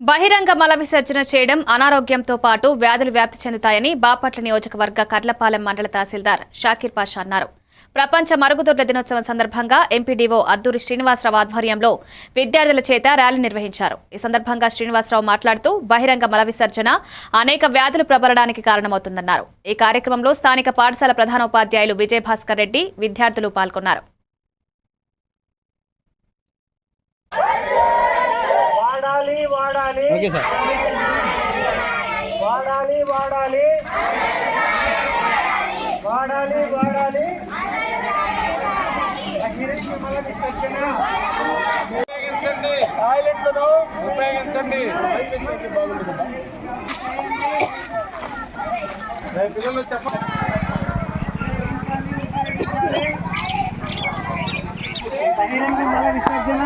బహిరంగ మల విసర్జన చేయడం అనారోగ్యంతో పాటు వ్యాధులు వ్యాప్తి చెందుతాయని బాపట్ల నియోజకవర్గ కర్లపాలెం మండల తహసీల్దార్ షాకీర్ పాషా అన్నారు. ప్రపంచ మరుగుదొడ్ల దినోత్సవం సందర్భంగా ఎంపీడీఓ అద్దూరి శ్రీనివాసరావు ఆధ్వర్యంలో విద్యార్థుల చేత ర్యాలీ నిర్వహించారు. ఈ సందర్భంగా శ్రీనివాసరావు మాట్లాడుతూ బహిరంగ మల విసర్జన అనేక వ్యాధులు ప్రబలడానికి కారణమవుతుందన్నారు. ఈ కార్యక్రమంలో స్థానిక పాఠశాల ప్రధానోపాధ్యాయులు విజయభాస్కర్ రెడ్డి విద్యార్థులు పాల్గొన్నారు. వాడాలి వాడాలి. Okay sir. వాడాలి వాడాలి. వాడాలి వాడాలి. ఉపయోగించండి. టాయిలెట్లను ఉపయోగించండి. పిల్లలు చెప్పండి బహిరంగ మల విసర్జన?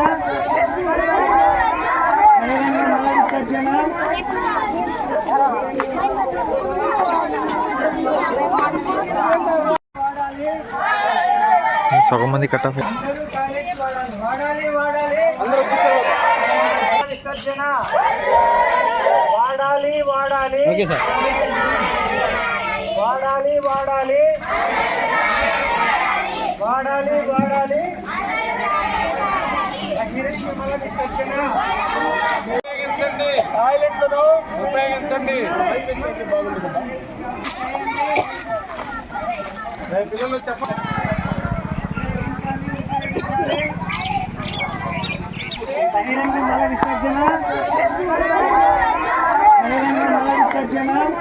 సగం మంది కట్ ఆఫ్ వాడాలి వాడాలి వాడాలి వాడాలి వాడాలి ఓకే సార్. వాడాలి ఉపయోగించండి. టాయిలెట్లను ఉపయోగించండి ఉపయోగించండి బాగుంటుంది పిల్లలు చెప్పండి ಬಹಿರಂಗ ಮಲ ವಿಸರ್ಜನಾ